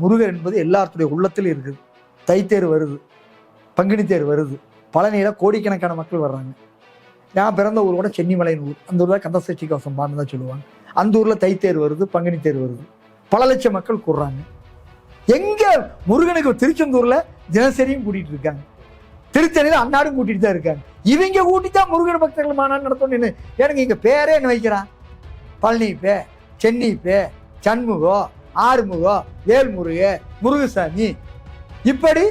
முருகர் என்பது எல்லாத்துடைய உள்ளத்தில் இருக்குது. தைத்தேர் வருது. பங்குனி தேர் வருது. பழனியில் கோடிக்கணக்கான மக்கள் வர்றாங்க. நான் பிறந்த ஊர் கூட ஊர். அந்த ஊரில் கந்தசஷ்டி கவசம் பாண்டு தான் சொல்லுவாங்க. அந்த ஊரில் தைத்தேர் வருது பங்குனி தேர் வருது. பல லட்சம் மக்கள் கூடுறாங்க. எங்கே முருகனுக்கு திருச்செந்தூரில் தினசரியும் கூட்டிகிட்டு இருக்காங்க. திருத்தணியில் அன்னாடும் கூட்டிகிட்டு தான் இருக்காங்க. இவங்க கூட்டி தான் முருகன் பக்தர்கள் மாநாடு நடத்தணும்னு எனக்கு இங்கே பேரே என்ன வைக்கிறான். பழனி பே சென்னி பே சண்முகோ ஆறுமுகோ வேல்முருக முருகசாமி. இப்படி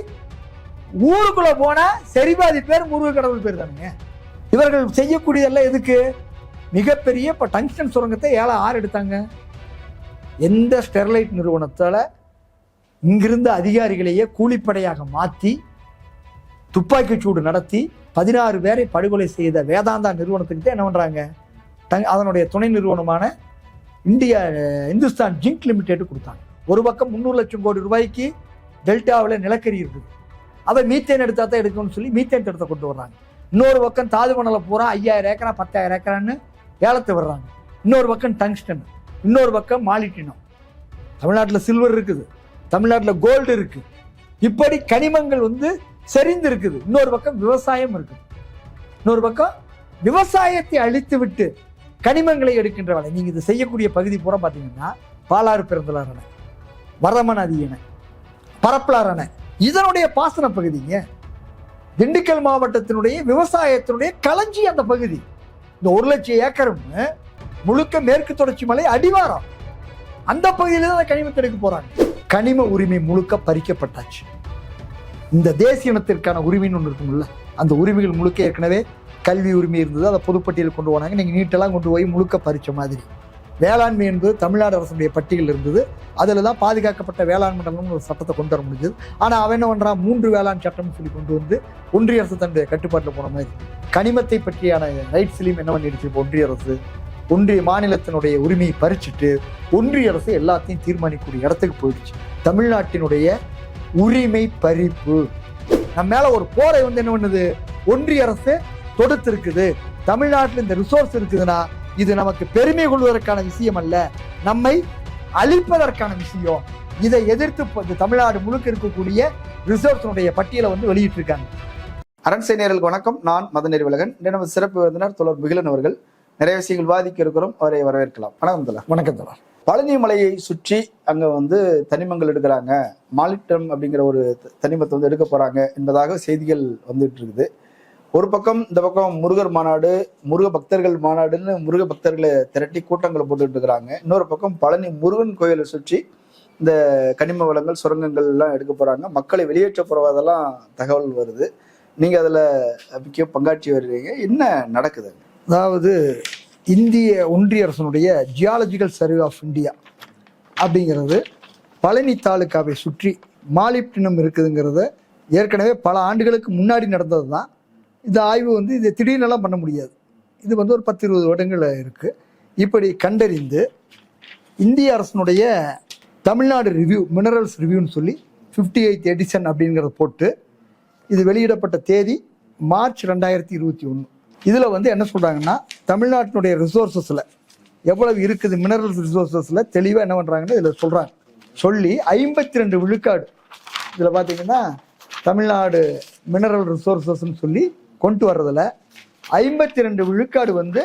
ஊருக்குள்ள போனா சரிபாதி பேர் முருக கடவுள் பேர் தானுங்க. இவர்கள் செய்யக்கூடியதெல்லாம் எதுக்கு? மிகப்பெரிய இப்போ டங்ஸ்டன் சுரங்கத்தை ஏழை ஆறு எடுத்தாங்க. எந்த ஸ்டெர்லைட் நிறுவனத்தால் இங்கிருந்த அதிகாரிகளையே கூலிப்படையாக மாற்றி துப்பாக்கிச் சூடு நடத்தி பதினாறு பேரை படுகொலை செய்த வேதாந்தா நிறுவனத்துக்கு தான் என்ன பண்ணுறாங்க டங் அதனுடைய துணை நிறுவனமான இந்தியா இந்துஸ்தான் ஜிங்க் லிமிடெட் கொடுத்தாங்க. ஒரு பக்கம் முந்நூறு லட்சம் கோடி ரூபாய்க்கு டெல்டாவில் நிலக்கரி இருக்குது. அதை மீத்தேன் எடுத்தால் தான் எடுக்கணும்னு சொல்லி மீத்தேன் திட்டத்தை கொண்டு வர்றாங்க. இன்னொரு பக்கம் தாது மணலை பூரா ஐயாயிரம் ஏக்கரா பத்தாயிரம் ஏக்கரான்னு ஏலத்தை வர்றாங்க இன்னொரு பக்கம் டங்ஸ்டன். இன்னொரு பக்கம் மாலிட்டினம். தமிழ்நாட்டில் சில்வர் இருக்குது. தமிழ்நாட்டில் கோல்டு இருக்குது இப்படி கனிமங்கள் வந்து செறிந்து இருக்குது. இன்னொரு பக்கம் விவசாயம் இருக்குது. இன்னொரு பக்கம் விவசாயத்தை அழித்து விட்டு கனிமங்களை எடுக்கின்ற வேலை நீங்கள் இது செய்யக்கூடிய பகுதி பூரா பார்த்தீங்கன்னா பாலாறு பிறந்தலார் அணை வரமன் அதி அணை பரப்பலார் அணை. இதனுடைய பாசன பகுதிங்க திண்டுக்கல் மாவட்டத்தினுடைய விவசாயத்தினுடைய களஞ்சி அந்த பகுதி. இந்த ஒரு லட்சம் ஏக்கரும் முழுக்க மேற்கு தொடர்ச்சி மலை அடிவாரம். அந்த பகுதியில தான் கனிமத்தை எடுக்க போறாங்க. கனிம உரிமை முழுக்க பறிக்கப்பட்டாச்சு. இந்த தேசிய இனத்திற்கான உரிமைன்னு ஒன்று இருக்கும்ல அந்த உரிமைகள் முழுக்க ஏற்கனவே கல்வி உரிமை இருந்தது அதை பொதுப்பட்டியல் கொண்டு போனாங்க. நீங்கள் நீட்டெல்லாம் கொண்டு போய் முழுக்க பறிச்ச மாதிரி. வேளாண்மை என்பது தமிழ்நாடு அரசுடைய பட்டியல் இருந்தது. அதில் தான் பாதுகாக்கப்பட்ட வேளாண் மண்டலம்னு ஒரு சட்டத்தை கொண்டு வர முடிஞ்சது. ஆனால் அவன் என்ன பண்ணுறான் மூன்று வேளாண் சட்டம்னு சொல்லி கொண்டு வந்து ஒன்றிய அரசு தன்னுடைய கட்டுப்பாட்டில் போன மாதிரி. கனிமத்தை பற்றியான ரைட்ஸ்லையும் என்ன பண்ணிடுச்சு? இப்போ ஒன்றிய அரசு ஒன்றிய மாநிலத்தினுடைய உரிமையை பறிச்சுட்டு ஒன்றிய அரசு எல்லாத்தையும் தீர்மானிக்கக்கூடிய இடத்துக்கு போயிடுச்சு. தமிழ்நாட்டினுடைய உரிமை பறிப்பு. நம்ம மேலே ஒரு போரை வந்து என்ன பண்ணுது? ஒன்றிய அரசு தொடுத்திருக்குது. தமிழ்நாட்டில் இந்த ரிசோர்ஸ் இருக்குதுன்னா இது நமக்கு பெருமை கொள்வதற்கான விஷயம் அல்ல. நம்மை அழிப்பதற்கான விஷயம். இதை எதிர்த்து தமிழ்நாடு முழுக்க இருக்கக்கூடிய ரிசோர்ஸினுடைய பட்டியலை வந்து வெளியிட்டிருக்காங்க. அரண்சை நேயர்களுக்கு வணக்கம். நான் மதநெறி விலகன் இன்று நமது சிறப்பு விருந்தினர் தொடர் மிகிலன் அவர்கள். நிறைய விஷயங்கள் விவாதிக்க இருக்கிறோம். அவரை வரவேற்கலாம். வணக்கம் தலா வணக்கம் தோழர். பழனி மலையை சுற்றி அங்க வந்து தனிமங்கள் எடுக்கிறாங்க. மாலிட்டம் அப்படிங்கிற ஒரு தனிமத்தை வந்து எடுக்க போறாங்க என்பதாக செய்திகள் வந்துட்டு இருக்குது. ஒரு பக்கம் இந்த பக்கம் முருகர் மாநாடு முருக பக்தர்கள் மாநாடுன்னு முருக பக்தர்களை திரட்டி கூட்டங்களை போட்டுட்டு இருக்கிறாங்க. இன்னொரு பக்கம் பழனி முருகன் கோயிலை சுற்றி இந்த கனிம வளங்கள் சுரங்கங்கள் எல்லாம் எடுக்க போறாங்க. மக்களை வெளியேற்ற போறதெல்லாம் தகவல் வருது. நீங்க அதுல முக்கிய பங்காற்றி வருவீங்க என்ன நடக்குது அதாவது இந்திய ஒன்றிய அரசனுடைய ஜியாலஜிக்கல் சர்வே ஆஃப் இந்தியா அப்படிங்கிறது பழனி தாலுக்காவை சுற்றி மாலிப்டினம் இருக்குதுங்கிறத ஏற்கனவே பல ஆண்டுகளுக்கு முன்னாடி நடந்தது தான் இந்த ஆய்வு வந்து இது திடீர்னெல்லாம் பண்ண முடியாது. இது வந்து ஒரு பத்து இருபது வருடங்கள் இருக்குது இப்படி கண்டறிந்து இந்திய அரசனுடைய தமிழ்நாடு ரிவ்யூ மினரல்ஸ் ரிவ்யூன்னு சொல்லி ஃபிஃப்டி எயித் எடிஷன் அப்படிங்கிறத போட்டு இது வெளியிடப்பட்ட தேதி மார்ச் ரெண்டாயிரத்தி இருபத்தி ஒன்று இதில் வந்து என்ன சொல்கிறாங்கன்னா தமிழ்நாட்டினுடைய ரிசோர்ஸஸில் எவ்வளவு இருக்குது மினரல்ஸ் ரிசோர்ஸஸில் தெளிவாக என்ன பண்ணுறாங்கன்னு இதில் சொல்கிறாங்க சொல்லி ஐம்பத்தி ரெண்டு விழுக்காடு. இதில் பார்த்தீங்கன்னா தமிழ்நாடு மினரல் ரிசோர்ஸஸ்ன்னு சொல்லி கொண்டு வர்றதுல ஐம்பத்தி ரெண்டு விழுக்காடு வந்து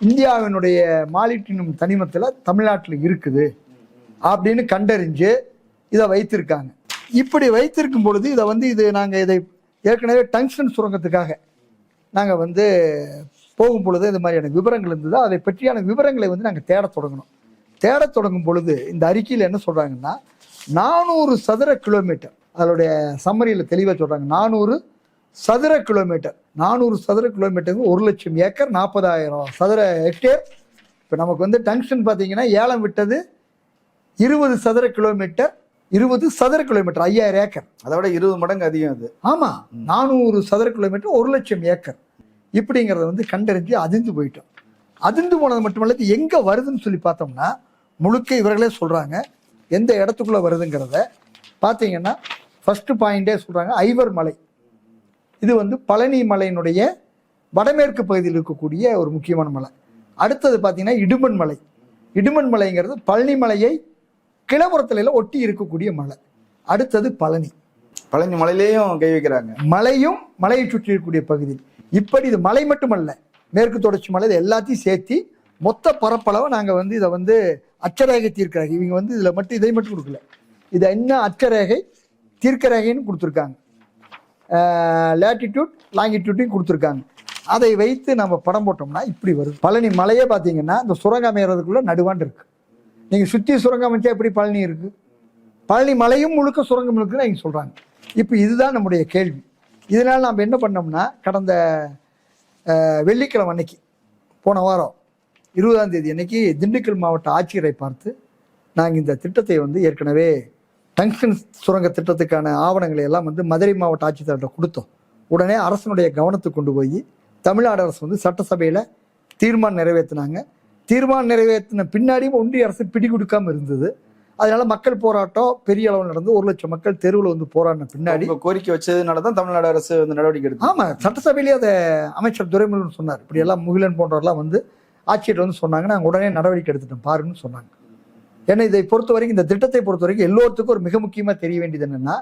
இந்தியாவினுடைய மாலிட்டினும் தனிமத்தில் தமிழ்நாட்டில் இருக்குது அப்படின்னு கண்டறிஞ்சு இதை வைத்திருக்காங்க. இப்படி வைத்திருக்கும் பொழுது இதை வந்து இது நாங்கள் இதை ஏற்கனவே டங்ஸ்டன் சுரங்கத்துக்காக நாங்கள் வந்து போகும் பொழுது இந்த மாதிரியான விவரங்கள் இருந்தது. அதை பற்றியான விவரங்களை வந்து நாங்கள் தேடத் தொடங்கணும். தேடத் தொடங்கும் பொழுது இந்த அறிக்கையில் என்ன சொல்கிறாங்கன்னா நானூறு சதுர கிலோமீட்டர். அதனுடைய சம்மரியில் தெளிவாக சொல்கிறாங்க நானூறு சதுர கிலோமீட்டர். நானூறு சதுர கிலோமீட்டருக்கு ஒரு லட்சம் ஏக்கர் நாற்பதாயிரம் சதுர ஹெக்டேர் இப்போ நமக்கு வந்து டங்ஸ்டன் பார்த்தீங்கன்னா ஏலம் விட்டது இருபது சதுர கிலோமீட்டர் இருபது சதுர கிலோமீட்டர் ஐயாயிரம் ஏக்கர். அதை விட இருபது மடங்கு அதிகம் அது. ஆமாம் நானூறு சதுர கிலோமீட்டர் ஒரு லட்சம் ஏக்கர். இப்படிங்கிறத வந்து கண்டறிஞ்சு அதிர்ந்து போயிட்டோம். அதிர்ந்து போனது மட்டுமல்ல இது எங்கே வருதுன்னு சொல்லி பார்த்தோம்னா முழுக்க இவர்களே சொல்கிறாங்க எந்த இடத்துக்குள்ளே வருதுங்கிறத. பார்த்தீங்கன்னா ஃபஸ்ட்டு பாயிண்டே சொல்கிறாங்க ஐவர் மலை. இது வந்து பழனி மலையினுடைய வடமேற்கு பகுதியில் இருக்கக்கூடிய ஒரு முக்கியமான மலை. அடுத்தது பார்த்தீங்கன்னா இடுமன் மலை. இடுமன் மலைங்கிறது பழனி மலையை கிளபுரத்துல ஒட்டி இருக்கக்கூடிய மலை. அடுத்தது பழனி. பழனி மலையிலேயும் கை வைக்கிறாங்க. மலையும் மலையை சுற்றி இருக்கக்கூடிய பகுதி. இப்படி இது மலை மட்டுமல்ல மேற்கு தொடர்ச்சி மலை இது எல்லாத்தையும் சேர்த்து மொத்த பரப்பளவை நாங்கள் வந்து இதை வந்து அச்சரேகை தீர்க்கரேகை இவங்க வந்து இதில் மட்டும் இதை மட்டும் கொடுக்கல. இதை இன்னும் அச்சரேகை தீர்க்கரேகைன்னு கொடுத்துருக்காங்க. லேட்டிடியூட் லாங்கிடியூட்டையும் கொடுத்துருக்காங்க. அதை வைத்து நம்ம படம் போட்டோம்னா இப்படி வருது. பழனி மலையே பார்த்தீங்கன்னா இந்த சுரங்கம் அமைகிறதுக்குள்ளே நடுவான் இருக்குது நீங்கள் சுற்றி சுரங்கம் அமைச்சா எப்படி பழனி இருக்குது பழனி மலையும் முழுக்க சுரங்கம் இருக்குன்னு அவங்க சொல்கிறாங்க இப்போ இதுதான் நம்முடைய கேள்வி. இதனால் நாம் என்ன பண்ணோம்னா கடந்த வெள்ளிக்கிழமை அன்னைக்கு போன வாரம் இருபதாம் தேதி அன்னைக்கு திண்டுக்கல் மாவட்ட ஆட்சியரை பார்த்து நாங்கள் இந்த திட்டத்தை வந்து ஏற்கனவே டங்ஸ்டன் சுரங்க திட்டத்துக்கான ஆவணங்களை எல்லாம் வந்து மதுரை மாவட்ட ஆட்சித்தலைவர்கிட்ட கொடுத்தோம். உடனே அரசனுடைய கவனத்துக்கு கொண்டு போய் தமிழ்நாடு அரசு வந்து சட்டசபையில் தீர்மானம் நிறைவேற்றினாங்க தீர்மானம் நிறைவேற்றின பின்னாடியும் ஒன்றிய அரசு பிடி கொடுக்காம இருந்தது. அதனால மக்கள் போராட்டம் பெரிய அளவில் நடந்து ஒரு லட்சம் மக்கள் தெருவில் வந்து போராடின பின்னாடி கோரிக்கை வச்சதுனால தான் தமிழ்நாடு அரசு வந்து நடவடிக்கை எடுத்து ஆமா சட்டசபையிலேயே அதை அமைச்சர் துரைமுருகன் சொன்னார். இப்படி எல்லாம் முகிலன் போன்றவர்லாம் வந்து ஆட்சியர் வந்து சொன்னாங்க. நாங்கள் உடனே நடவடிக்கை எடுத்துட்டோம். பாருன்னு சொன்னாங்க. ஏன்னா இதை பொறுத்த வரைக்கும் இந்த திட்டத்தை பொறுத்த வரைக்கும் எல்லோருத்துக்கும் ஒரு மிக முக்கியமாக தெரிய வேண்டியது என்னன்னா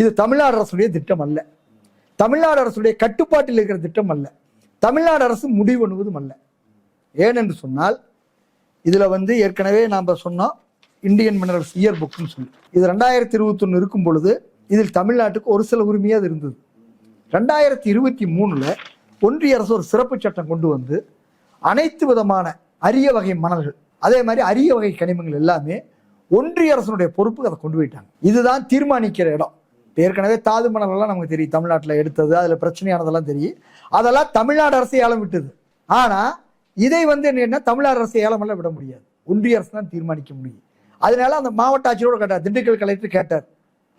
இது தமிழ்நாடு அரசுடைய திட்டம் அல்ல. தமிழ்நாடு அரசுடைய கட்டுப்பாட்டில் இருக்கிற திட்டம் அல்ல. தமிழ்நாடு அரசு முடிவு பண்ணுவதும் அல்ல. ஏனென்று சொன்னால் இதில் வந்து ஏற்கனவே நாம் சொன்னோம் இந்தியன் மினரல்ஸ் இயர் புக்னு சொல்லி. இது ரெண்டாயிரத்தி இருபத்தொன்று இருக்கும் பொழுது இதில் தமிழ்நாட்டுக்கு ஒரு சில உரிமையாக இருந்தது. ரெண்டாயிரத்தி இருபத்தி மூணில் ஒன்றிய அரசு ஒரு சிறப்பு சட்டம் கொண்டு வந்து அனைத்து விதமான அரிய வகை மணல்கள் அதே மாதிரி அரிய வகை கனிமங்கள் எல்லாமே ஒன்றிய அரசனுடைய பொறுப்புக்கு அதை கொண்டு போயிட்டாங்க. இதுதான் தீர்மானிக்கிற இடம். ஏற்கனவே தாது மணல் நமக்கு தெரியும். தமிழ்நாட்டில் எடுத்தது அதில் பிரச்சனையானதெல்லாம் தெரியும். அதெல்லாம் தமிழ்நாடு அரசு ஏலம் விட்டது. ஆனால் இதை வந்து என்னன்னா தமிழ்நாடு அரசு ஏலமெல்லாம் விட முடியாது. ஒன்றிய அரசு தான் தீர்மானிக்க முடியும். அதனால அந்த மாவட்ட ஆட்சியரோட கேட்டார் திண்டுக்கல் கலெக்டர் கேட்டார்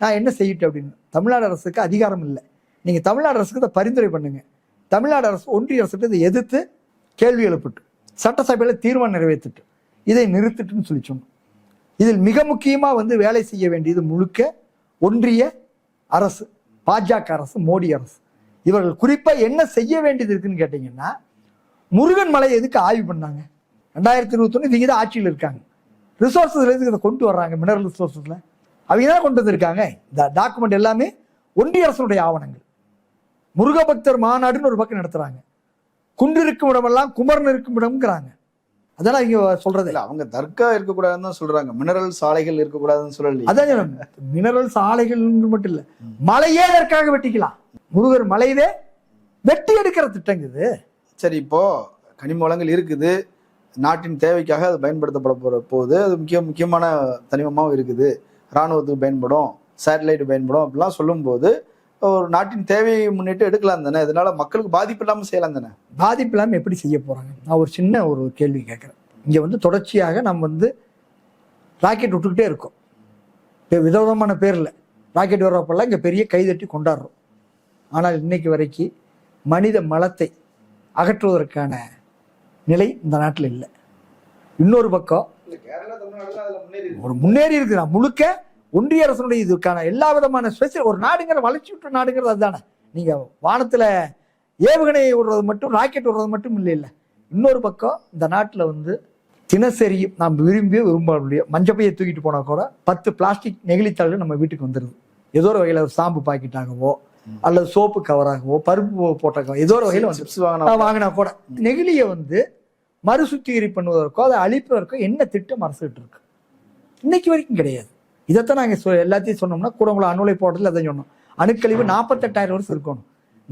நான் என்ன செய்யிட்டு அப்படின்னு. தமிழ்நாடு அரசுக்கு அதிகாரம் இல்லை. நீங்கள் தமிழ்நாடு அரசுக்கு இதை பரிந்துரை பண்ணுங்க. தமிழ்நாடு அரசு ஒன்றிய அரசுக்கு இதை எதிர்த்து கேள்வி எழுப்பிட்டு சட்டசபையில் தீர்மானம் நிறைவேற்றிட்டு இதை நிறுத்திட்டுன்னு சொல்லி சொன்னோம். இதில் மிக முக்கியமாக வந்து வேலை செய்ய வேண்டியது முழுக்க ஒன்றிய அரசு பாஜக அரசு மோடி அரசு. இவர்கள் குறிப்பாக என்ன செய்ய வேண்டியது இருக்குன்னு கேட்டீங்கன்னா முருகன் மலை எதுக்கு ஆய்வு பண்ணாங்க? ரெண்டாயிரத்தி இருபத்தொன்னு இவங்க தான் ஆட்சியில் இருக்காங்க. ரிசோர்ஸஸ்ல எதுக்கு இதை கொண்டு வர்றாங்க மினரல் ரிசோர்ஸஸ்ல அவங்க தான் கொண்டு வந்திருக்காங்க. இந்த டாக்குமெண்ட் எல்லாமே ஒன்றிய அரசனுடைய ஆவணங்கள். முருகபக்தர் மாநாடுன்னு ஒரு பக்கம் நடத்துறாங்க. குன்று இருக்கும் இடமெல்லாம் குமரன் இருக்கும் இடம்ங்கிறாங்க அதெல்லாம் இங்க சொல்றது. இல்ல அவங்க தர்கா இருக்கக்கூடாதுன்னு தான் சொல்றாங்க. மினரல் சாலைகள் இருக்கக்கூடாதுன்னு சொல்லலையே. அதான் மினரல் சாலைகள் மட்டும் இல்ல மலையே அதற்காக வெட்டிக்கலாம். முருகர் மலையவே வெட்டி எடுக்கிற திட்டங்க இது. சரி இப்போ கனிம வளங்கள் இருக்குது. நாட்டின் தேவைக்காக அது பயன்படுத்தப்பட போற போகுது அது முக்கிய முக்கியமான தனிமமாகவும் இருக்குது. இராணுவத்துக்கு பயன்படும் சேட்டலைட் பயன்படும் அப்படிலாம் சொல்லும்போது ஒரு நாட்டின் தேவையை முன்னிட்டு எடுக்கலாம் தானே? இதனால மக்களுக்கு பாதிப்பு இல்லாமல் செய்யலாம் தானே? பாதிப்பு இல்லாமல் எப்படி செய்ய போறாங்க? நான் ஒரு சின்ன ஒரு கேள்வி கேட்குறேன். இங்க வந்து தொடர்ச்சியாக நம்ம வந்து ராக்கெட் விட்டுக்கிட்டே இருக்கோம். இப்போ விதவிதமான பேர்ல. ராக்கெட் வர்றப்பெல்லாம் இங்க பெரிய கைதட்டி கொண்டாடுறோம். ஆனால் இன்னைக்கு வரைக்கும் மனித மலத்தை அகற்றுவதற்கான நிலை இந்த நாட்டில் இல்லை. இன்னொரு பக்கம் ஒரு முன்னேறி இருக்குதா முழுக்க ஒன்றிய அரசனுடைய இதுக்கான எல்லா விதமான ஸ்பெஷல் ஒரு நாடுங்கிற வளர்ச்சி விட்ட நாடுங்கிறது அதுதானே. நீங்க வானத்துல ஏவுகணை விடுறது மட்டும் ராக்கெட் விடுறது மட்டும் இல்லை இல்லை இன்னொரு பக்கம் இந்த நாட்டில் வந்து தினசரி நாம் விரும்பியோ விரும்பாமலையோ மஞ்சப்பையை தூக்கிட்டு போனா கூட பத்து பிளாஸ்டிக் நெகிழித்தாள்கள் நம்ம வீட்டுக்கு வந்துடுது ஏதோ ஒரு வகையில் சாம்பு பாக்கெட்டாகவோ அல்லது சோப்பு கவராகவோ பருப்பு போட்ட ஏதோ ஒரு வகையில் சிப்ஸ் வாங்கினா வாங்கினா கூட. நெகிழியை வந்து மறுசுத்திகரி பண்ணுவதற்கோ அதை அழிப்பதற்கோ என்ன திட்டம் அரசுகிட்டு இருக்கு? இன்னைக்கு வரைக்கும் கிடையாது. இதைத்தான் நாங்கள் எல்லாத்தையும் சொன்னோம்னா கூடங்குளம் அணுலை போடுறதுல அதை சொன்னோம். அணுக்கழிவு நாற்பத்தெட்டாயிரம் வருஷம் இருக்கணும்.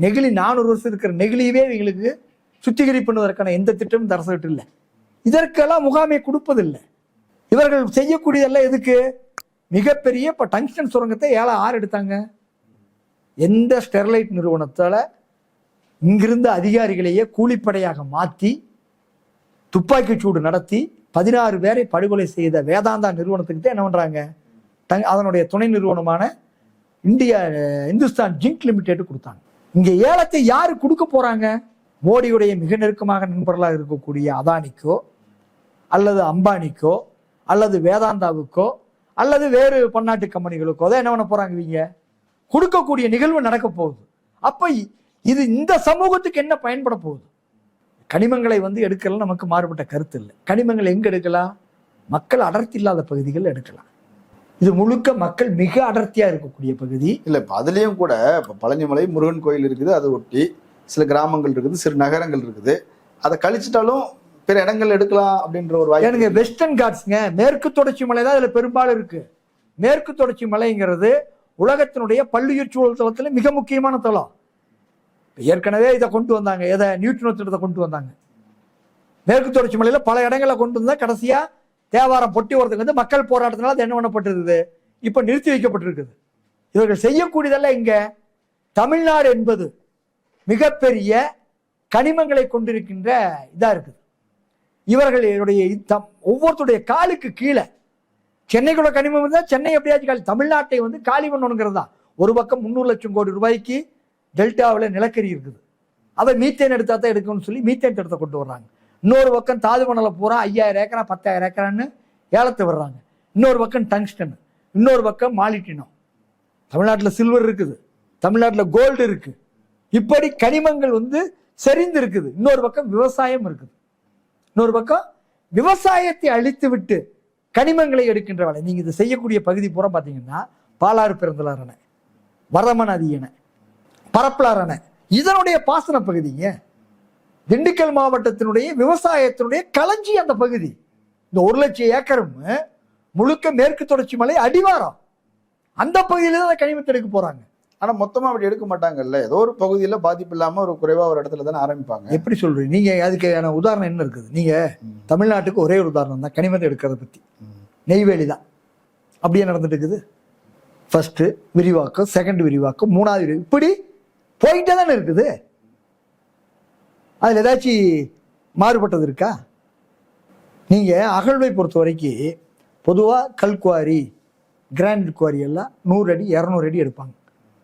நெகிழி நானூறு வருஷம் இருக்கிற நெகிழியவே இவங்களுக்கு சுத்திகரி பண்ணுவதற்கான எந்த திட்டமும் இந்த இல்லை. இதற்கெல்லாம் முகாமை கொடுப்பதில்லை. இவர்கள் செய்யக்கூடியதெல்லாம் எதுக்கு? மிகப்பெரிய இப்போ டங்ஸ்டன் சுரங்கத்தை ஏழை ஆறு எடுத்தாங்க. எந்த ஸ்டெர்லைட் நிறுவனத்தால இங்கிருந்த அதிகாரிகளையே கூலிப்படையாக மாற்றி துப்பாக்கிச் சூடு நடத்தி பதினாறு பேரை படுகொலை செய்த வேதாந்தா நிறுவனத்துக்கு தான் என்ன பண்றாங்க? தங் அதனுடைய துணை நிறுவனமான இந்தியா இந்துஸ்தான் ஜிங்க் லிமிடெட் கொடுத்தாங்க. இங்கே ஏலத்தை யாரு கொடுக்க போறாங்க? மோடியுடைய மிக நெருக்கமாக நண்பர்களாக இருக்கக்கூடிய அதானிக்கோ அல்லது அம்பானிக்கோ அல்லது வேதாந்தாவுக்கோ அல்லது வேறு பன்னாட்டு கம்பெனிகளுக்கோ தான் என்ன பண்ண போறாங்க இவங்க? கொடுக்கக்கூடிய நிகழ்வு நடக்க போகுது. அப்ப இது இந்த சமூகத்துக்கு என்ன பயன்பட போகுது? கனிமங்களை வந்து எடுக்கலாம் நமக்கு மாறுபட்ட கருத்து இல்லை. கனிமங்கள் எங்க எடுக்கலாம்? மக்கள் அடர்த்தி இல்லாத பகுதிகளில் எடுக்கலாம். இது முழுக்க மக்கள் மிக அடர்த்தியா இருக்கக்கூடிய பகுதி. இல்ல இப்ப அதுலயும் கூட இப்ப பழனிமலை முருகன் கோயில் இருக்குது அதை ஒட்டி சில கிராமங்கள் இருக்குது சிறு நகரங்கள் இருக்குது. அதை கழிச்சிட்டாலும் பிற இடங்கள் எடுக்கலாம் அப்படின்ற ஒரு வாய்ப்பு ஏனுங்க வெஸ்டர்ன் காட்ஸ்ங்க மேற்கு தொடர்ச்சி மலை தான் இதுல பெரும்பாலும் இருக்கு. மேற்கு தொடர்ச்சி மலைங்கிறது உலகத்தினுடைய பல்லுயிர் சூழல் தளத்துல மிக முக்கியமான தளம். ஏற்கனவே இதை கொண்டு வந்தாங்க எதை நியூட்ரினோ திட்டத்தை கொண்டு வந்தாங்க. மேற்கு தொடர்ச்சி மலையில பல இடங்களை கொண்டு வந்தா கடைசியா தேவாரம் பொட்டி வரதுக்கு வந்து மக்கள் போராட்டத்தினால அது என்ன பண்ணப்பட்டிருக்குது இப்போ நிறுத்தி வைக்கப்பட்டிருக்குது. இவர்கள் செய்யக்கூடியதெல்லாம் இங்கே தமிழ்நாடு என்பது மிகப்பெரிய கனிமங்களை கொண்டிருக்கின்ற இதாக இருக்குது. இவர்களுடைய தம் ஒவ்வொருத்தருடைய காலுக்கு கீழே சென்னைக்குள்ள கனிமம் இருந்தால் சென்னை எப்படியாச்சும் காலி தமிழ்நாட்டை வந்து காலி பண்ணணுங்கிறது தான். ஒரு பக்கம் முந்நூறு லட்சம் கோடி ரூபாய்க்கு டெல்டாவில் நிலக்கரி இருக்குது. அதை மீத்தேன் எடுத்தால் தான் எடுக்கணும்னு சொல்லி மீத்தேன் திட்டத்தை கொண்டு வர்றாங்க. இன்னொரு பக்கம் தாது பூரா ஐயாயிரம் ஏக்கரா பத்தாயிரம் ஏக்கரான்னு ஏலத்தை விடுறாங்க. இன்னொரு பக்கம் டங்ஸ்டன் இன்னொரு பக்கம் மாலிட்டினம். தமிழ்நாட்டில் சில்வர் இருக்குது தமிழ்நாட்டில் கோல்டு இருக்கு. இப்படி கனிமங்கள் வந்து செறிந்து இருக்குது. இன்னொரு பக்கம் விவசாயம் இருக்குது. இன்னொரு பக்கம் விவசாயத்தை அழித்து விட்டு கனிமங்களை எடுக்கின்ற வேலை. நீங்கள் இதை செய்யக்கூடிய பகுதி பூரா பார்த்தீங்கன்னா பாலாறு பிறந்தலார் அணை வரமன் நதி அணை பரப்பலார் அணை. இதனுடைய பாசன பகுதிங்க திண்டுக்கல் மாவட்டத்தினுடைய விவசாயத்தினுடைய களஞ்சி அந்த பகுதி. இந்த ஒரு லட்சம் ஏக்கரும் முழுக்க மேற்கு தொடர்ச்சி மலை அடிவாரம். அந்த பகுதியில தான் கனிமத்தை எடுக்க போறாங்க. ஆனா மொத்தமா அப்படி எடுக்க மாட்டாங்கல்ல. ஏதோ ஒரு பகுதியில பாதிப்பு இல்லாம ஒரு குறைவா ஒரு இடத்துல தானே ஆரம்பிப்பாங்க. எப்படி சொல்றீங்க? நீங்க அதுக்கான உதாரணம் என்ன இருக்குது? நீங்க. தமிழ்நாட்டுக்கு ஒரே ஒரு உதாரணம் தான் கனிமத்தை எடுக்கிறத பத்தி. நெய்வேலி தான். அப்படியே நடந்துட்டு இருக்குது? ஃபர்ஸ்ட் விரிவாக்கம் செகண்ட் விரிவாக்கம் மூணாவது இப்படி போயிட்டே தானே இருக்குது. அதில் ஏதாச்சும் மாறுபட்டது இருக்கா? நீங்கள் அகழ்வை பொறுத்த வரைக்கும் பொதுவாக கல்குவாரி கிராண்ட் குவாரி எல்லாம் நூறு அடி இரநூறு அடி எடுப்பாங்க.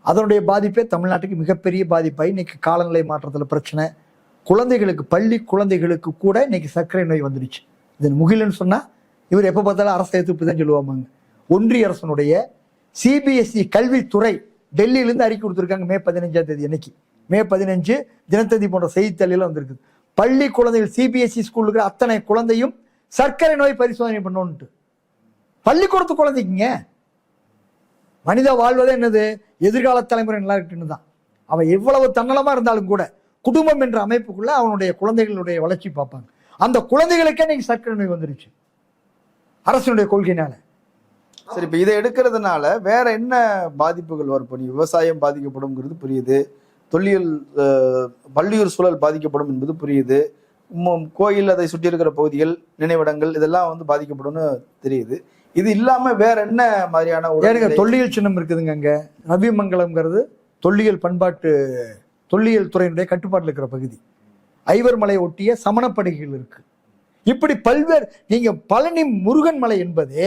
அதனுடைய பாதிப்பே தமிழ்நாட்டுக்கு மிகப்பெரிய பாதிப்பாக இன்னைக்கு காலநிலை மாற்றத்தில் பிரச்சனை. குழந்தைகளுக்கு பள்ளி குழந்தைகளுக்கு கூட இன்னைக்கு சர்க்கரை நோய் வந்துடுச்சு. இது முகிலன்னு சொன்னால் இவர் எப்போ பார்த்தாலும் அரசு எதிர்ப்பு தான் சொல்லுவாங்க ஒன்றிய அரசனுடைய சிபிஎஸ்இ கல்வித்துறை டெல்லியிலேருந்து அறிக்கை கொடுத்துருக்காங்க மே பதினஞ்சாம் தேதி அன்னைக்கு. மே பதினஞ்சு தினத்தந்தி போன்ற செய்தித்தாளில் வந்திருக்குது. பள்ளி குழந்தைகள் சிபிஎஸ்சி ஸ்கூலுக்கு இருக்கிற அத்தனை குழந்தையும் சர்க்கரை நோய் பரிசோதனை பண்ணணுன்ட்டு பள்ளிக்கூடத்து குழந்தைக்குங்க. மனித வாழ்வதே என்னது? எதிர்கால தலைமுறை நல்லா இருக்குன்னு தான். அவன் எவ்வளவு தன்னலமாக இருந்தாலும் கூட குடும்பம் என்ற அமைப்புக்குள்ளே அவனுடைய குழந்தைகளுடைய வளர்ச்சி பார்ப்பாங்க. அந்த குழந்தைகளுக்கே இன்னைக்கு சர்க்கரை நோய் வந்துருச்சு. அரசினுடைய கொள்கையினால சரி இப்போ இதை எடுக்கிறதுனால வேற என்ன பாதிப்புகள் வரும்? இப்போ நீ விவசாயம் பாதிக்கப்படும்ங்கிறது புரியுது. தொல்லியல் அஹ், பள்ளியூர் சூழல் பாதிக்கப்படும் என்பது புரியுது. கோயில் அதை சுற்றி இருக்கிற பகுதிகள் நினைவிடங்கள் இதெல்லாம் வந்து பாதிக்கப்படும்னு தெரியுது. இது இல்லாம வேற என்ன மாதிரியான? தொல்லியல் சின்னம் இருக்குதுங்க அங்க. ரவிமங்கலம்ங்கிறது தொல்லியல் பண்பாட்டு தொல்லியல் துறையினுடைய கட்டுப்பாட்டில் இருக்கிற பகுதி. ஐவர் மலை ஒட்டிய சமணப்படுகைகள் இருக்கு. இப்படி பல்வேறு நீங்க பழனி முருகன் மலை என்பது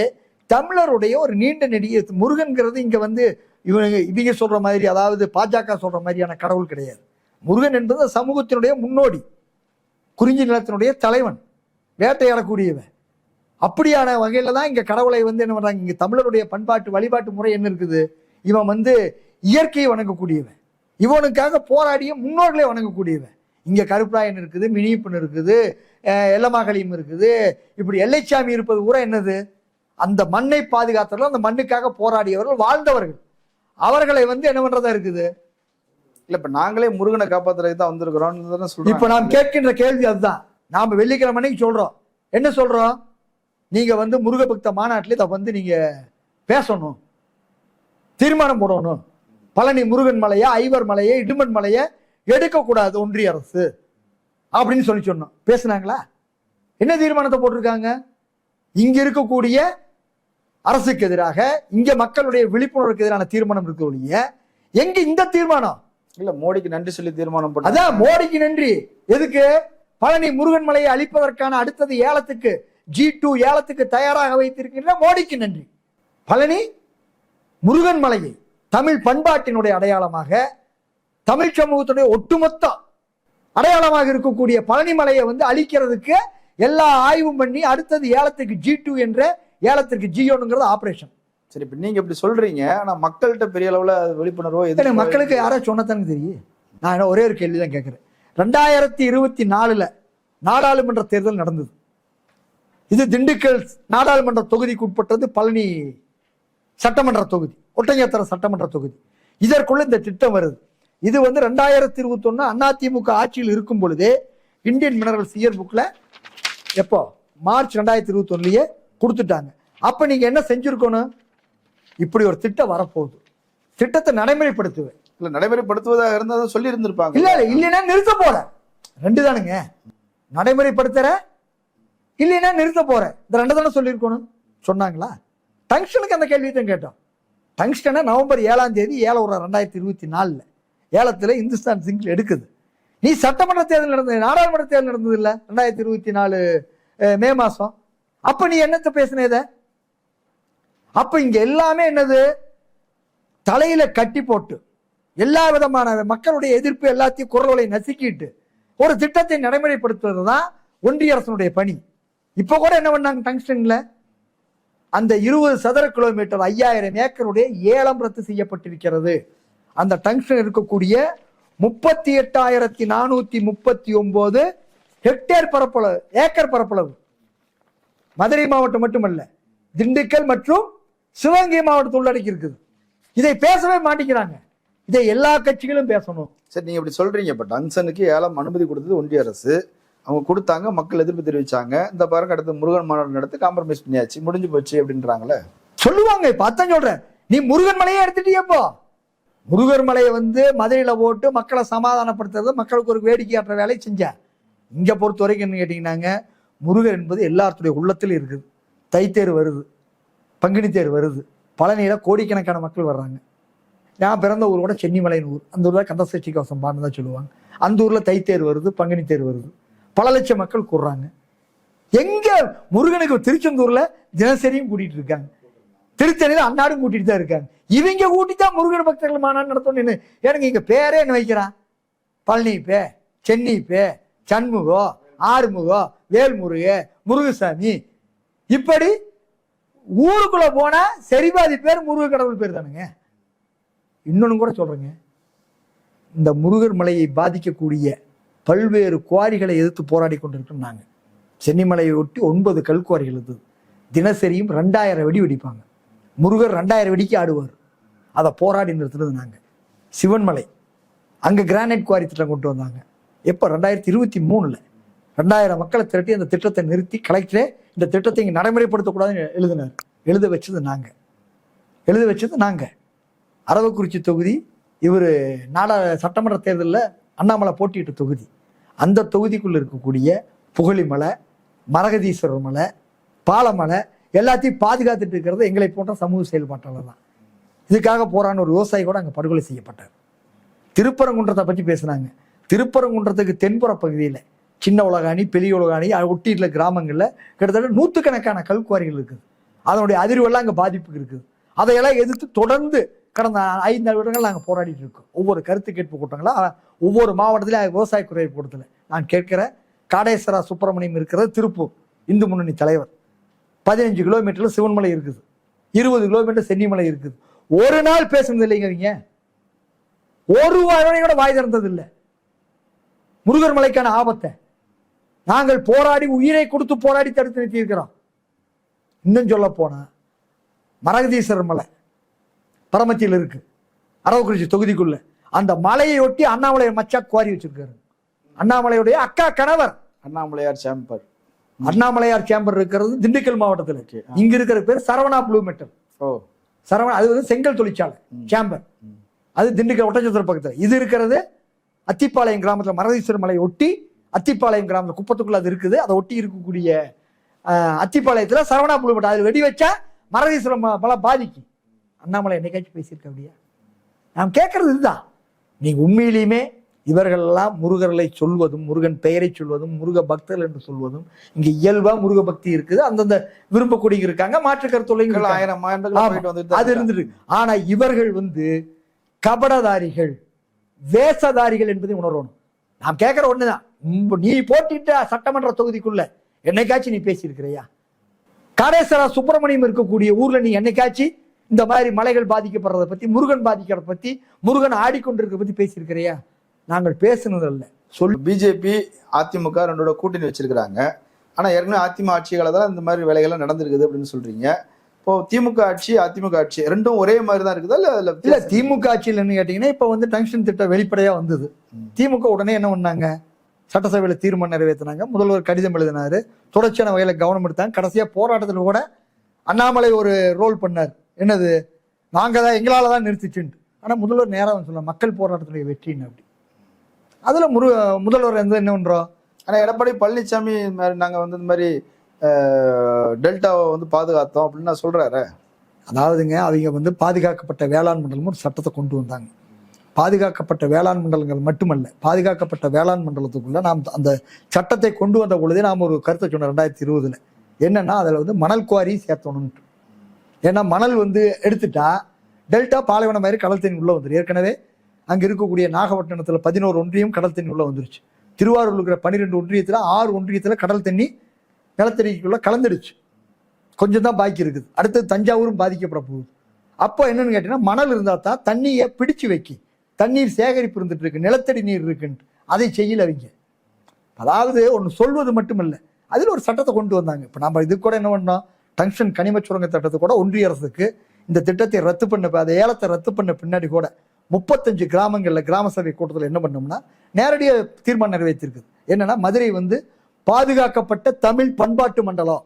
தமிழருடைய ஒரு நீண்ட நெடிய முருகன்கிறது இங்க வந்து இவங்க இவங்க சொல்ற மாதிரி அதாவது பாஜக சொல்ற மாதிரியான கடவுள் கிடையாது. முருகன் என்பது சமூகத்தினுடைய முன்னோடி குறிஞ்சி நிலத்தினுடைய தலைவன் வேட்டையாடக்கூடியவன். அப்படியான வகையில் தான் இங்கே கடவுளை வந்து என்ன பண்றாங்க இங்கே தமிழருடைய பண்பாட்டு வழிபாட்டு முறை என்ன இருக்குது? இவன் வந்து இயற்கையை வணங்கக்கூடியவன். இவனுக்காக போராடிய முன்னோர்களை வணங்கக்கூடியவன். இங்கே கருப்பராயன் இருக்குது மினிப்பன் இருக்குது அஹ் இருக்குது. இப்படி எல்லைச்சாமி இருப்பது கூட என்னது? அந்த மண்ணை பாதுகாத்தவர்கள் அந்த மண்ணுக்காக போராடியவர்கள் வாழ்ந்தவர்கள். அவர்களை வந்து என்ன பண்றதா இருக்குது? இல்ல இப்ப நாங்களே முருகனை காப்பாத்துறதுக்கு தான் வந்திருக்கிறோம் சொல்றோம் இப்ப நாம் கேட்கின்ற கேள்வி அதுதான். நாம வெள்ளிக்கிழமை அன்னைக்கு சொல்றோம். என்ன சொல்றோம்? நீங்க வந்து முருக பக்த மாநாட்டில் இதை வந்து நீங்க பேசணும். தீர்மானம் போடணும். பழனி முருகன் மலையை ஐவர் மலையை இடுமன் மலையை எடுக்கக்கூடாது ஒன்றிய அரசு. அப்படின்னு சொல்லி சொன்னோம். பேசுனாங்களா? என்ன தீர்மானத்தை போட்டிருக்காங்க? இங்க இருக்கக்கூடிய அரசுக்கு எதிராக இங்க மக்களுடைய விழிப்புணர்வுக்கு எதிரான தீர்மானம் இருக்க ஒழிய எங்க இந்த தீர்மானம்? இல்ல மோடிக்கு நன்றி சொல்லி தீர்மானம் பண்ண. அதான் மோடிக்கு நன்றி. எதுக்கு? பழனி முருகன் மலையை அழிப்பதற்கான அடுத்தது ஏலத்துக்கு ஜி டூ ஏலத்துக்கு தயாராக வைத்திருக்கின்ற மோடிக்கு நன்றி. பழனி முருகன் மலையை தமிழ் பண்பாட்டினுடைய அடையாளமாக தமிழ் சமூகத்துடைய ஒட்டுமொத்த அடையாளமாக இருக்கக்கூடிய பழனி மலையை வந்து அழிக்கிறதுக்கு எல்லா ஆய்வும் பண்ணி அடுத்தது ஏலத்துக்கு ஜி டூ என்ற ஏலத்திற்கு ஜி ஒன்னுங்கிறது ஆபரேஷன் சரி இப்ப நீங்க இப்படி சொல்றீங்க ஆனா மக்கள்கிட்ட பெரிய அளவுல விழிப்புணர்வோ எதிர்ப்போ மக்களுக்கு யாராவது சொன்னதானே தெரியும். நான் என்ன ஒரே ஒரு கேள்வி தான் கேட்குறேன். ரெண்டாயிரத்தி இருபத்தி நாலுல நாடாளுமன்ற தேர்தல் நடந்தது. இது திண்டுக்கல் நாடாளுமன்ற தொகுதிக்கு உட்பட்டது பழனி சட்டமன்ற தொகுதி ஒட்டஞ்சத்திர சட்டமன்ற தொகுதி. இதற்குள்ள இந்த திட்டம் வருது. இது வந்து ரெண்டாயிரத்தி இருபத்தொன்னு அதிமுக ஆட்சியில் இருக்கும் பொழுதே இந்தியன் மினரல்ஸ் இயர் புக்ல எப்போ? மார்ச் ரெண்டாயிரத்தி இருபத்தொன்னுலயே கொடுத்துட்டாங்க. அப்ப நீங்க என்ன செஞ்சிருக்கணும்? இப்படி ஒரு திட்டம் வரப்போகுது. திட்டத்தை நடைமுறைப்படுத்துவேன். இல்ல நடைமுறைப்படுத்துவதாக இருந்தா சொல்லி இருந்திருப்பாங்க இல்ல இல்ல இல்லைன்னா நிறுத்த போற. ரெண்டு தானுங்க. நடைமுறைப்படுத்துற இல்லைன்னா நிறுத்த போற. இந்த ரெண்டு தானே சொல்லியிருக்கணும். சொன்னாங்களா? டங்ஸ்டனுக்கு அந்த கேள்வி தான் கேட்டோம் டங்ஸ்டனை நவம்பர் ஏழாம் தேதி ஏழம் ரெண்டாயிரத்தி இருபத்தி நாலுல. ஏலத்துல இந்துஸ்தான் சிங்க்ல எடுக்குது. நீ சட்டமன்ற தேர்தல் நடந்தது நாடாளுமன்ற தேர்தல் நடந்தது இல்ல? ரெண்டாயிரத்தி இருபத்தி நாலு மே மாசம். அப்ப நீ என்னத்த பேசின இத? அப்ப இங்க எல்லாமே என்னது? தலையில கட்டி போட்டு எல்லா விதமான மக்களுடைய எதிர்ப்பு எல்லாத்தையும் குரல்களை நசுக்கிட்டு ஒரு திட்டத்தை நடைமுறைப்படுத்துவது தான் ஒன்றிய அரசனுடைய பணி. இப்ப கூட என்ன பண்ணாங்க டங்ஸ்டன்ல? அந்த இருபது சதுர கிலோமீட்டர் ஐயாயிரம் ஏக்கருடைய ஏலம் ரத்து செய்யப்பட்டிருக்கிறது. அந்த டங்ஸ்டன் இருக்கக்கூடிய முப்பத்தி எட்டாயிரத்தி நானூத்தி முப்பத்தி ஒன்பது ஹெக்டேர் பரப்பளவு ஏக்கர் பரப்பளவு. மதுரை மாவட்டம் மட்டுமல்ல திண்டுக்கல் மற்றும் சிவகங்கை மாவட்டத்தை உள்ளடக்கி இருக்குது இதை பேசவே மாட்டேங்கிறாங்க. இதை எல்லா கட்சிகளும் பேசணும். சரி நீங்க இப்படி சொல்றீங்க இப்ப டங்சனுக்கு ஏலம் அனுமதி கொடுத்தது ஒன்றிய அரசு. அவங்க கொடுத்தாங்க மக்கள் எதிர்ப்பு தெரிவிச்சாங்க. இந்த பாருங்க அடுத்து முருகன் மாநாடு நடத்தி காம்ப்ரமைஸ் பண்ணியாச்சு முடிஞ்சு போச்சு அப்படின்றாங்களே. சொல்லுவாங்க இப்ப அதான் சொல்றேன். நீ முருகன் மலையை எடுத்துட்டியப்போ முருகர் மலையை வந்து மதுரையில போட்டு மக்களை சமாதானப்படுத்துறது மக்களுக்கு ஒரு வேடிக்கையாற்ற வேலையை செஞ்ச. இங்க பொறுத்த வரைக்கும் என்ன கேட்டீங்கன்னாங்க முருகன் என்பது எல்லாத்துடைய உள்ளத்திலும் இருக்குது. தைத்தேர் வருது. பங்குனி தேர் வருது. பழனியில் கோடிக்கணக்கான மக்கள் வர்றாங்க. நான் பிறந்த ஊர் கூட சென்னிமலையின் ஊர். அந்த ஊரில் கந்தசஷ்டி கவசம் பான்னு தான் சொல்லுவாங்க. அந்த ஊரில் தைத்தேர் வருது பங்குனி தேர் வருது. பல லட்சம் மக்கள் கூடுறாங்க. எங்க முருகனுக்கு திருச்செந்தூர்ல தினசரியும் கூட்டிட்டு இருக்காங்க. திருத்தணியில அன்னாடும் கூட்டிட்டு தான் இருக்காங்க. இவங்க கூட்டி தான் முருகன் பக்தர்கள் மாநாடு நடத்தணும்னு எனக்கு இங்க பேரே என்ன வைக்கிறான் பழனி பே சென்னி பே சண்முகோ ஆறுமுகோ வேல்முருக முருகசாமி. இப்படி ஊருக்குள்ள போனா சரிபாதி பேர் முருக கடவுள் பேர் தானுங்க. இன்னொன்னு கூட சொல்றேங்க. இந்த முருகர் மலையை பாதிக்கக்கூடிய பல்வேறு குவாரிகளை எதிர்த்து போராடி கொண்டிருக்கோம் நாங்கள் சென்னிமலையை ஒட்டி ஒன்பது கல்குவாரிகள் இருந்தது. தினசரியும் ரெண்டாயிரம் வெடி வெடிப்பாங்க. முருகர் ரெண்டாயிரம் வெடிக்கு ஆடுவார். அதை போராடி நிறுத்தினது நாங்கள் சிவன்மலை அங்கே கிரானைட் குவாரி திட்டம் கொண்டு வந்தாங்க. எப்போ? ரெண்டாயிரத்தி இருபத்தி மூணில். ரெண்டாயிரம் மக்களை திரட்டி அந்த திட்டத்தை நிறுத்தி கலெக்டரே இந்த திட்டத்தை இங்கே நடைமுறைப்படுத்தக்கூடாதுன்னு எழுதினார். எழுத வச்சது நாங்கள் எழுத வச்சது நாங்கள் அரவக்குறிச்சி தொகுதி இவர் நாடா சட்டமன்ற தேர்தலில் அண்ணாமலை போட்டியிட்ட தொகுதி. அந்த தொகுதிக்குள்ளே இருக்கக்கூடிய புகழிமலை மரகதீஸ்வரர் மலை பாலமலை எல்லாத்தையும் பாதுகாத்துட்டு இருக்கிறது எங்களை போன்ற சமூக செயல்பாட்டாளர் தான். இதுக்காக போரான ஒரு விவசாயி கூட அங்கே படுகொலை செய்யப்பட்டார். திருப்பரங்குன்றத்தை பற்றி பேசுனாங்க. திருப்பரங்குன்றத்துக்கு தென்புற பகுதியில் சின்ன உலகாணி பெரிய உலகாணி அது ஒட்டியுள்ள கிராமங்களில் கிட்டத்தட்ட நூற்றுக்கணக்கான கல்குவாரிகள் இருக்குது. அதனுடைய அதிர்வெல்லாம் அங்கே பாதிப்புக்கு இருக்குது அதையெல்லாம் எதிர்த்து தொடர்ந்து கடந்த ஐந்து வருடங்கள் நாங்கள் போராடிட்டு இருக்கோம். ஒவ்வொரு கருத்து கேட்பு கூட்டங்களா ஒவ்வொரு மாவட்டத்திலும் விவசாய குறை கூட்டத்தில் நான் கேட்கிற காடேஸ்வரா சுப்பிரமணியம் இருக்கிறது திருப்பூர் இந்து முன்னணி தலைவர். பதினஞ்சு கிலோமீட்டரில் சிவன்மலை இருக்குது. இருபது கிலோமீட்டர் சென்னிமலை இருக்குது. ஒரு நாள் பேசுனது இல்லைங்க அவங்க ஒரு வாரம் கூட வாய் திறந்தது இல்லை முருகர் மலைக்கான ஆபத்தை. நாங்கள் போராடி உயிரை கொடுத்து போராடி தடுத்து நிறுத்தி இருக்கிறோம் இன்னும் சொல்ல போனா மரகதீஸ்வரர் மலை பரமத்தியில் இருக்கு. அரவக்குறிச்சி தொகுதிக்குள்ள. அந்த மலையை ஒட்டி அண்ணாமலை மச்சா குவாரி வச்சிருக்காரு. அண்ணாமலையுடைய அக்கா கணவர். அண்ணாமலையார் சேம்பர் அண்ணாமலையார் சேம்பர் இருக்கிறது திண்டுக்கல் மாவட்டத்தில். இருக்கு. இங்க இருக்கிற பேர் சரவணா ப்ளூ மெட்டல். ஓ. சரவணா அது வந்து செங்கல் தொழிற்சாலை சேம்பர் அது திண்டுக்கல் ஒட்டச்சத்திர பக்கத்தில். இது இருக்கிறது அத்திப்பாளையம் கிராமத்தில் மரதீஸ்வரர் மலையை ஒட்டி அத்திப்பாளையம் கிராமத்தில் குப்பத்துக்குள்ள அது இருக்குது. அதை ஒட்டி இருக்கக்கூடிய அத்திப்பாளையத்தில் சரவணா ப்ளூ மெட்டல் அதில் வெடி வச்சா மரதீஸ்வரம் மலை பாதிக்கும் அண்ணாமலை என்னைக்காச்சும் பேசியிருக்க அப்படியா? நாம் கேட்கறது இதுதான். நீங்க உண்மையிலுமே இவர்கள் எல்லாம் முருகர்களை சொல்வதும் முருகன் பெயரை சொல்வதும் முருக பக்தர்கள் என்று சொல்வதும் இங்க இயல்பா முருக பக்தி இருக்குது. அந்தந்த விரும்பக்கூடிய இருக்காங்க மாற்று இருக்காங்க. ஆயிரம் அது இருந்துட்டு ஆனா இவர்கள் வந்து கபடதாரிகள் வேஷதாரிகள் என்பதை உணரணும். நாம் கேட்கிற ஒண்ணுதான். உம், நீ போட்டிட்ட சட்டமன்ற தொகுதிக்குள்ள. என்னைக்காச்சும் நீ பேசியிருக்கிறியா? காடேஸ்வரா சுப்பிரமணியம் இருக்கக்கூடிய ஊர்ல நீ என்னைக்காச்சு இந்த மாதிரி மலைகள் பாதிக்கப்படுறத பத்தி முருகன் பாதிக்கிறத பத்தி முருகன் ஆடிக்கொண்டிருக்க பத்தி பேசியிருக்கிறியா? நாங்கள் பேசுனது அல்ல சொல் பிஜேபி அதிமுக ரெண்டோட கூட்டணி வச்சிருக்கிறாங்க. ஆனா ஏற்கனவே அதிமுக ஆட்சி காலத்துல இந்த மாதிரி வேலைகள்லாம் நடந்திருக்குது அப்படின்னு சொல்றீங்க. இப்போ திமுக ஆட்சி அதிமுக ஆட்சி ரெண்டும் ஒரே மாதிரி தான் இருக்குதா இல்ல இல்ல திமுக ஆட்சியில் என்ன கேட்டீங்கன்னா இப்ப வந்து டங்ஷன் திட்டம் வெளிப்படையா வந்தது. திமுக உடனே என்ன பண்ணாங்க? சட்டசபையில் தீர்மானம் நிறைவேற்றினாங்க. முதல்வர் கடிதம் எழுதினாரு. தொடர்ச்சியான வகையில் கவனம் எடுத்தாங்க. கடைசியாக போராட்டத்தில் கூட அண்ணாமலை ஒரு ரோல் பண்ணார். என்னது? நாங்கள் தான் எங்களால் தான் நிறுத்திச்சுன்ட்டு. ஆனால் முதல்வர் நேராக வந்து மக்கள் போராட்டத்துடைய வெற்றின்னு அப்படி. அதில் முரு முதல்வர் வந்து என்ன பண்ணுறோம் ஆனால் எடப்பாடி பழனிசாமி நாங்கள் மாதிரி வந்து இந்த மாதிரி டெல்டாவை வந்து பாதுகாத்தோம் அப்படின்னு நான் சொல்கிறாரு அதாவதுங்க அவங்க வந்து பாதுகாக்கப்பட்ட வேளாண் மண்டலம் ஒரு சட்டத்தை கொண்டு வந்தாங்க. பாதுகாக்கப்பட்ட வேளாண் மண்டலங்கள் மட்டுமல்ல பாதுகாக்கப்பட்ட வேளாண் மண்டலத்துக்குள்ள நாம் அந்த சட்டத்தை கொண்டு வந்த பொழுதே நாம் ஒரு கருத்தை சொன்னோம் ரெண்டாயிரத்தி இருபதுல. என்னன்னா அதில் வந்து மணல் குவாரி சேர்த்தணும்ட்டு ஏன்னா மணல் வந்து எடுத்துட்டா டெல்டா பாலைவனம் மாதிரி கடல் தண்ணி உள்ள வந்துடும் ஏற்கனவே அங்கே இருக்கக்கூடிய நாகப்பட்டினத்தில் பதினோரு ஒன்றியம் கடல் தண்ணி உள்ள வந்துருச்சு. திருவாரூர் இருக்கிற பன்னிரெண்டு ஒன்றியத்தில் ஆறு ஒன்றியத்தில் கடல் தண்ணி நிலத்தடிக்குள்ளே கலந்துடுச்சு. கொஞ்சம் தான் பாக்கி இருக்குது. அடுத்தது தஞ்சாவூரும் பாதிக்கப்பட போகுது. அப்போ என்னன்னு கேட்டீங்கன்னா மணல் இருந்தால் தான் தண்ணியை பிடிச்சு வைக்கி தண்ணீர் சேகரிப்பு இருந்துட்டு இருக்கு நிலத்தடி நீர் இருக்குன்ட்டு. அதை செய்யல அவங்க. அதாவது ஒன்று சொல்வது மட்டுமல்ல அதில் ஒரு சட்டத்தை கொண்டு வந்தாங்க. இப்போ நம்ம இது கூட என்ன பண்ணோம்? டங்ஷன் கனிம சுரங்க திட்டத்தை கூட ஒன்றிய அரசுக்கு இந்த திட்டத்தை ரத்து பண்ண அதை ஏலத்தை ரத்து பண்ண பின்னாடி கூட முப்பத்தஞ்சு கிராமங்களில் கிராம சபை கூட்டத்தில் என்ன பண்ணோம்னா நேரடியாக தீர்மானம் நிறைவேற்றிருக்குது. என்னன்னா மதுரை வந்து பாதுகாக்கப்பட்ட தமிழ் பண்பாட்டு மண்டலம்.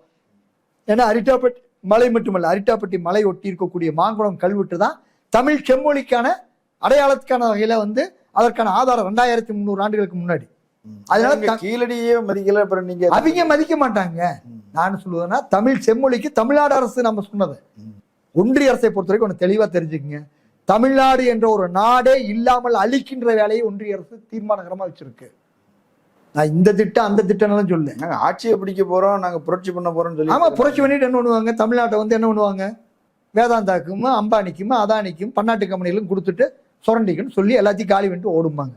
ஏன்னா அரிட்டாப்பட்டி மலை மட்டுமல்ல அரிட்டாப்பட்டி மலை ஒட்டி இருக்கக்கூடிய மாங்குளம் கல்வெட்டு தான் தமிழ் செம்மொழிக்கான அடையாளத்துக்கான வகையில வந்து அதற்கான ஆதாரம் ரெண்டாயிரத்தி முந்நூறு ஆண்டுகளுக்கு முன்னாடி. அதனால கீழடியே மதிக்கல அப்புறம் நீங்க அவங்க மதிக்க மாட்டாங்க. நான் சொல்லுவேன்னா தமிழ் செம்மொழிக்கு தமிழ்நாடு அரசு நம்ம சொன்னது. ஒன்றிய அரசை பொறுத்த வரைக்கும் ஒன்று தெளிவா தெரிஞ்சுக்கங்க. தமிழ்நாடு என்ற ஒரு நாடே இல்லாமல் அழிக்கின்ற வேலையை ஒன்றிய அரசு தீர்மானகரமா வச்சிருக்கு. நான் இந்த திட்டம் அந்த திட்டம்லாம் சொல்ல நாங்க ஆட்சியை பிடிக்க போறோம் நாங்க புரட்சி பண்ண போறோம்னு சொல்லி ஆமா புரட்சி பண்ணிட்டு என்ன பண்ணுவாங்க? தமிழ்நாட்டை வந்து என்ன பண்ணுவாங்க? வேதாந்தாக்கும் அம்பானிக்கும் அதானிக்கும் பன்னாட்டு கம்பெனிகளும் கொடுத்துட்டு சுரண்டிக்குன்னு சொல்லி எல்லாத்தையும் காலி பண்ணிட்டு ஓடும்பாங்க.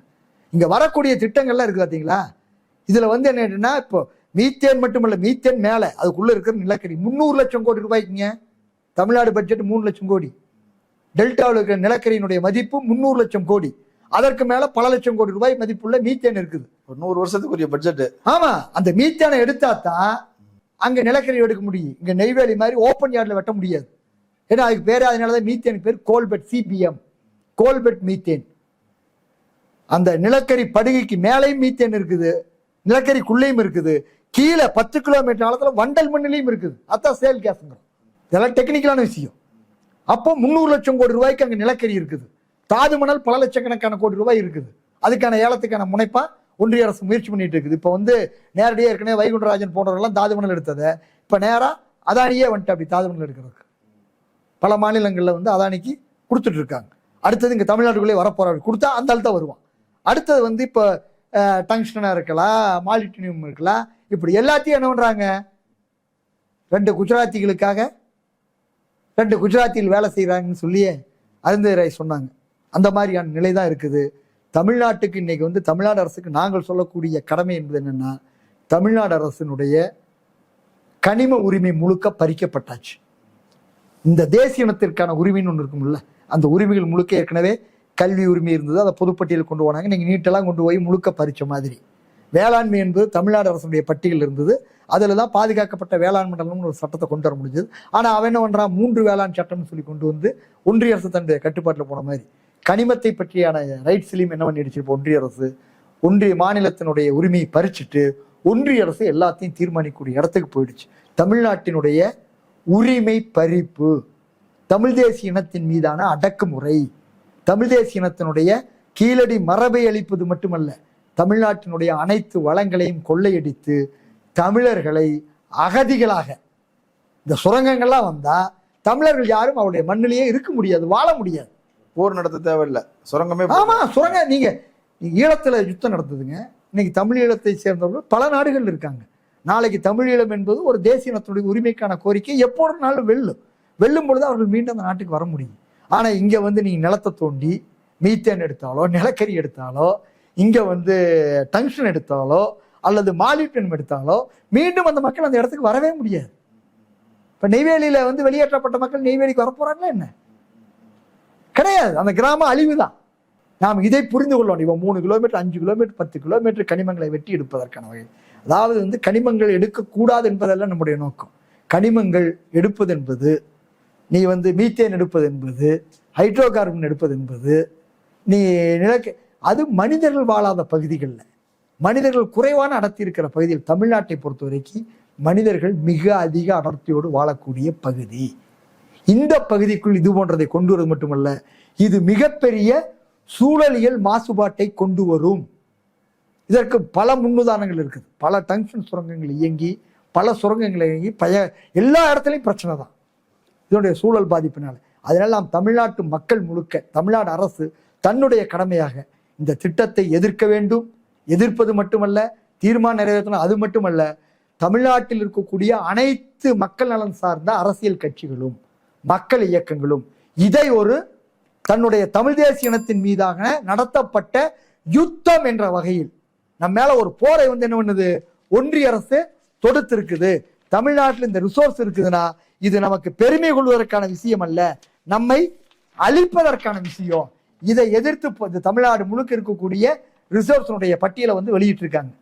இங்க வரக்கூடிய திட்டங்கள்லாம் இருக்கு பாத்தீங்களா? இதுல வந்து என்னன்னா இப்போ மீத்தேன் மட்டுமல்ல மீத்தேன் மேல அதுக்குள்ள இருக்கிற நிலக்கரி. முந்நூறு லட்சம் கோடி ரூபாய்க்குங்க. தமிழ்நாடு பட்ஜெட் மூணு லட்சம் கோடி. டெல்டாவில் இருக்கிற நிலக்கரியினுடைய மதிப்பு முந்நூறு லட்சம் கோடி. அதற்கு மேல பல லட்சம் கோடி ரூபாய் மதிப்புள்ள மீத்தேன் இருக்குது. ஒரு நூறு வருஷத்துக்குரிய பட்ஜெட் ஆமா. அந்த மீத்தானை எடுத்தா தான் அங்க நிலக்கரி எடுக்க முடியும். இங்க நெய்வேலி மாதிரி ஓப்பன் யார்ட்ல வெட்ட முடியாது. ஏன்னா அதுக்கு பேரு அதனாலதான் மீத்தேன் பேர் கோல்பெட் சிபிஎம் கோல்பெட் மீத்தேன். அந்த நிலக்கரி படுகைக்கு மேலேயும் மீத்தேன் இருக்குது. நிலக்கரிக்குள்ளேயும் இருக்குது. கீழே பத்து கிலோமீட்டர் ஆழத்தில் வண்டல் மண்ணிலையும் இருக்குது. அதான் சேல் கேஸுங்கிறோம். இதெல்லாம் டெக்னிக்கலான விஷயம். அப்போ முந்நூறு லட்சம் கோடி ரூபாய்க்கு அங்கே நிலக்கரி இருக்குது. தாது மணல் பல லட்சக்கணக்கான கோடி ரூபாய் இருக்குது. அதுக்கான ஏலத்துக்கான முனைப்பா ஒன்றிய அரசு முயற்சி பண்ணிட்டு இருக்குது. இப்போ வந்து நேரடியாக ஏற்கனவே வைகுண்டராஜன் போன்றவர்கள்லாம் தாது மணல் எடுத்ததை. இப்போ நேராக அதானியே வந்துட்டு அப்படி தாது மணல் எடுக்கிறதுக்கு. பல மாநிலங்களில் வந்து அதானிக்கு கொடுத்துட்ருக்காங்க அடுத்தது இங்கே தமிழ்நாட்டுக்குள்ளே வரப்போறாரு கொடுத்தா அந்த ஆள் தான் வருவான். அடுத்தது வந்து இப்போ டங்ஸ்டனாக இருக்கலாம் மாலிட்டினியம் இருக்கலாம் இப்படி எல்லாத்தையும் என்ன பண்ணுறாங்க ரெண்டு குஜராத்திகளுக்காக ரெண்டு குஜராத்தியில் வேலை செய்கிறாங்கன்னு சொல்லியே அருந்ததிராய் சொன்னாங்க. அந்த மாதிரியான நிலை தான் இருக்குது. தமிழ்நாட்டுக்கு இன்றைக்கி வந்து தமிழ்நாடு அரசுக்கு நாங்கள் சொல்லக்கூடிய கடமை என்பது என்னென்னா தமிழ்நாடு அரசினுடைய கனிம உரிமை முழுக்க பறிக்கப்பட்டாச்சு. இந்த தேசிய இனத்திற்கான உரிமைன்னு ஒன்று இருக்கும்ல. அந்த உரிமைகள் முழுக்க ஏற்கனவே கல்வி உரிமை இருந்தது. அதை பொதுப்பட்டியல் கொண்டு போனாங்க. நீங்கள் நீட்டெல்லாம் கொண்டு போய் முழுக்க பறிச்ச மாதிரி. வேளாண்மை என்பது தமிழ்நாடு அரசுடைய பட்டியல் இருந்தது. அதில் தான் பாதுகாக்கப்பட்ட வேளாண் மண்டலம்னு ஒரு சட்டத்தை கொண்டு வர முடிஞ்சது. ஆனால் அவன் என்ன பண்ணுறான் மூன்று வேளாண் சட்டம்னு சொல்லி கொண்டு வந்து ஒன்றிய அரசு தன்னுடைய கட்டுப்பாட்டில் போன மாதிரி. கனிமத்தை பற்றியான ரைட்ஸ்லையும் என்ன பண்ணிடுச்சு இப்போ ஒன்றிய அரசு. ஒன்றிய மாநிலத்தினுடைய உரிமையை பறிச்சுட்டு ஒன்றிய அரசு எல்லாத்தையும் தீர்மானிக்கக்கூடிய இடத்துக்கு போயிடுச்சு. தமிழ்நாட்டினுடைய உரிமை பறிப்பு. தமிழ் தேசிய இனத்தின் மீதான அடக்குமுறை. தமிழ் தேசிய இனத்தினுடைய கீழடி மரபை அளிப்பது மட்டுமல்ல தமிழ்நாட்டினுடைய அனைத்து வளங்களையும் கொள்ளையடித்து தமிழர்களை அகதிகளாக இந்த சுரங்கங்கள்லாம் வந்தா தமிழர்கள் யாரும் அவருடைய மண்ணிலேயே இருக்க முடியாது வாழ முடியாது. போர் நடத்த தேவையில்லை சுரங்கமே ஆமா சுரங்க நீங்க நீங்க ஈழத்துல யுத்தம் நடத்துதுங்க இன்னைக்கு தமிழ் ஈழத்தை சேர்ந்தவர்கள் பல நாடுகள் இருக்காங்க. நாளைக்கு தமிழ் ஈழம் என்பது ஒரு தேசிய இனத்தினுடைய உரிமைக்கான கோரிக்கை எப்போது நாளும் வெல்லும். வெல்லும் பொழுது அவர்கள் மீண்டும் அந்த நாட்டுக்கு வர முடியும். ஆனா இங்க வந்து நீங்கள் நிலத்தை தோண்டி மீத்தேன் எடுத்தாலோ நிலக்கரி எடுத்தாலோ இங்க வந்து டங்ஷன் எடுத்தாலோ அல்லது மாலிப்டன் எடுத்தாலோ மீண்டும் அந்த மக்கள் அந்த இடத்துக்கு வரவே முடியாது. இப்ப நெய்வேலியில வந்து வெளியேற்றப்பட்ட மக்கள் நெய்வேலிக்கு வரப்போறாங்களா என்ன? கிடையாது. அந்த கிராமம் அழிவுதான். நாம் இதை புரிந்து கொள்ளணும் இவன் மூணு கிலோமீட்டர் அஞ்சு கிலோமீட்டர் பத்து கிலோமீட்டர் கனிமங்களை வெட்டி எடுப்பதற்கான வகை அதாவது வந்து கனிமங்கள் எடுக்கக்கூடாது என்பதெல்லாம் நம்முடைய நோக்கம். கனிமங்கள் எடுப்பது என்பது நீ வந்து மீத்தேன் எடுப்பது என்பது ஹைட்ரோ கார்பன் எடுப்பது என்பது நீ நிலக்க அது மனிதர்கள் வாழாத பகுதிகளில். மனிதர்கள் குறைவான அடர்த்தி இருக்கிற பகுதியில் தமிழ்நாட்டை பொறுத்த வரைக்கும் மனிதர்கள் மிக அதிக அடர்த்தியோடு வாழக்கூடிய பகுதி. இந்த பகுதிக்குள் இது போன்றதை கொண்டு வருவது மட்டுமல்ல இது மிகப்பெரிய சூழலியல் மாசுபாட்டை கொண்டு வரும். இதற்கு பல முன்னுதாரணங்கள் இருக்குது. பல டங்ஷன் சுரங்கங்கள் இயங்கி பல சுரங்கங்கள் இயங்கி பய எல்லா இடத்துலையும் பிரச்சனை தான். இதனுடைய சூழல் பாதிப்பினால. அதனால் நாம் தமிழ்நாட்டு மக்கள் முழுக்க தமிழ்நாடு அரசு தன்னுடைய கடமையாக இந்த திட்டத்தை எதிர்க்க வேண்டும். எதிர்ப்பது மட்டுமல்ல தீர்மானம் நிறைவேற்றணும் அது மட்டுமல்ல தமிழ்நாட்டில் இருக்கக்கூடிய அனைத்து மக்கள் நலன் சார்ந்த அரசியல் கட்சிகளும் மக்கள் இயக்கங்களும் இதை ஒரு தன்னுடைய தமிழ் தேசிய இனத்தின் மீதாக நடத்தப்பட்ட யுத்தம் என்ற வகையில் நம்ம மேல ஒரு போரை வந்து என்ன பண்ணுது? ஒன்றிய அரசு தொடுத்திருக்குது. தமிழ்நாட்டில் இந்த ரிசோர்ஸ் இருக்குதுன்னா இது நமக்கு பெருமை கொள்வதற்கான விஷயம் அல்ல நம்மை அழிப்பதற்கான விஷயம். இதை எதிர்த்து தமிழ்நாடு முழுக்க இருக்கக்கூடிய ரிசோர்ஸனுடைய பட்டியலை வந்து வெளியிட்டிருக்காங்க.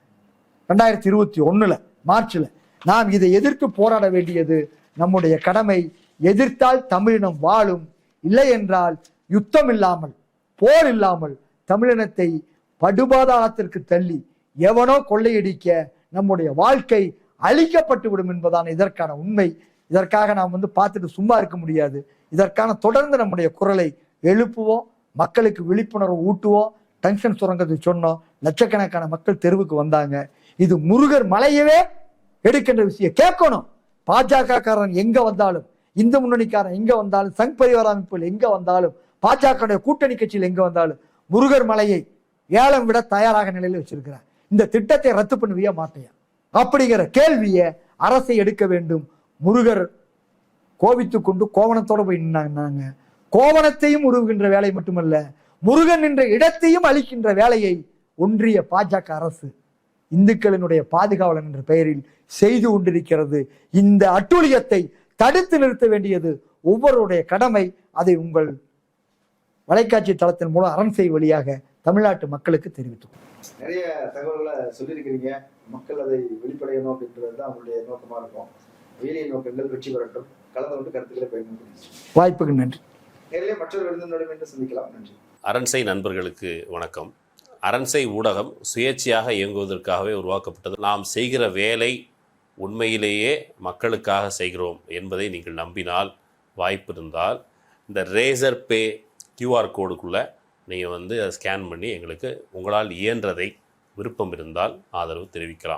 ரெண்டாயிரத்தி இருபத்தி ஒன்றில் மார்ச்சில் நாம் இதை எதிர்த்து போராட வேண்டியது நம்முடைய கடமை. எதிர்த்தால் தமிழினம் வாழும். இல்லை என்றால் யுத்தம் இல்லாமல் போர் இல்லாமல் தமிழினத்தை படுபாதாளத்திற்கு தள்ளி எவனோ கொள்ளையடிக்க நம்முடைய வாழ்க்கை அழிக்கப்பட்டு விடும் என்பதான இதற்கான உண்மை. இதற்காக நாம் வந்து பார்த்துட்டு சும்மா இருக்க முடியாது. இதற்கான தொடர்ந்து நம்முடைய குரலை எழுப்புவோம் மக்களுக்கு விழிப்புணர்வு ஊட்டுவோம். டங்ஷன் சுரங்கத்தை சொன்னோம் லட்சக்கணக்கான மக்கள் தெருவுக்கு வந்தாங்க. இது முருகர் மலையவே எடுக்கின்ற விஷயம். கேட்கணும். பாஜகக்காரன் எங்க வந்தாலும் இந்து முன்னணிக்காரன் எங்க வந்தாலும் சங் பரிவார அமைப்புகள் எங்க வந்தாலும் பாஜக கூட்டணி கட்சியில் எங்க வந்தாலும் முருகர் மலையை ஏலம் விட தயாராக நிலையில் வச்சிருக்கிறார். இந்த திட்டத்தை ரத்து பண்ணுவியா மாட்டையா? அப்படிங்கிற கேள்வியை அரசை எடுக்க வேண்டும். முருகர் கோவித்து கொண்டு கோவணத்தோட போய் நின்னாங்க. கோவணத்தையும் உருவுகின்ற வேலை மட்டுமல்ல முருகன் என்ற இடத்தையும் அளிக்கின்ற வேலையை ஒன்றிய பாஜக அரசு இந்துக்களினுடைய பாதுகாவலன் என்ற பெயரில் செய்து கொண்டிருக்கிறது. இந்த அட்டூழியத்தை தடுத்து நிறுத்த வேண்டியது ஒவ்வொருடைய கடமை. அதை உங்கள் வலைக்காட்சி தளத்தின் மூலம் அரண் செய் வழியாக தமிழ்நாட்டு மக்களுக்கு தெரிவித்தோம் நிறைய தகவல்களை சொல்லியிருக்கிறீங்க. மக்கள் அதை வெளிப்படையணும் அப்படின்றது தான் அவங்களுடைய நோக்கமாக இருக்கும். வேலை நோக்கங்கள் வெற்றி பெறட்டும். கலந்து கொண்டு கருத்துக்களை பயன்படுத்தி வாய்ப்புக்கு நன்றி. நேரிலே மற்றொரு விருந்தினோடு மீண்டும் சந்திக்கலாம். நன்றி. அரண்சை நண்பர்களுக்கு வணக்கம். அரண்சை ஊடகம் சுயேட்சையாக இயங்குவதற்காகவே உருவாக்கப்பட்டது. நாம் செய்கிற வேலை உண்மையிலேயே மக்களுக்காக செய்கிறோம் என்பதை நீங்கள் நம்பினால் வாய்ப்பு இருந்தால் இந்த ரேசர் பே கியூஆர் கோடுக்குள்ளே நீங்கள் வந்து அதை ஸ்கேன் பண்ணி எங்களுக்கு உங்களால் இயன்றதை விருப்பம் இருந்தால் ஆதரவு தெரிவிக்கலாம்.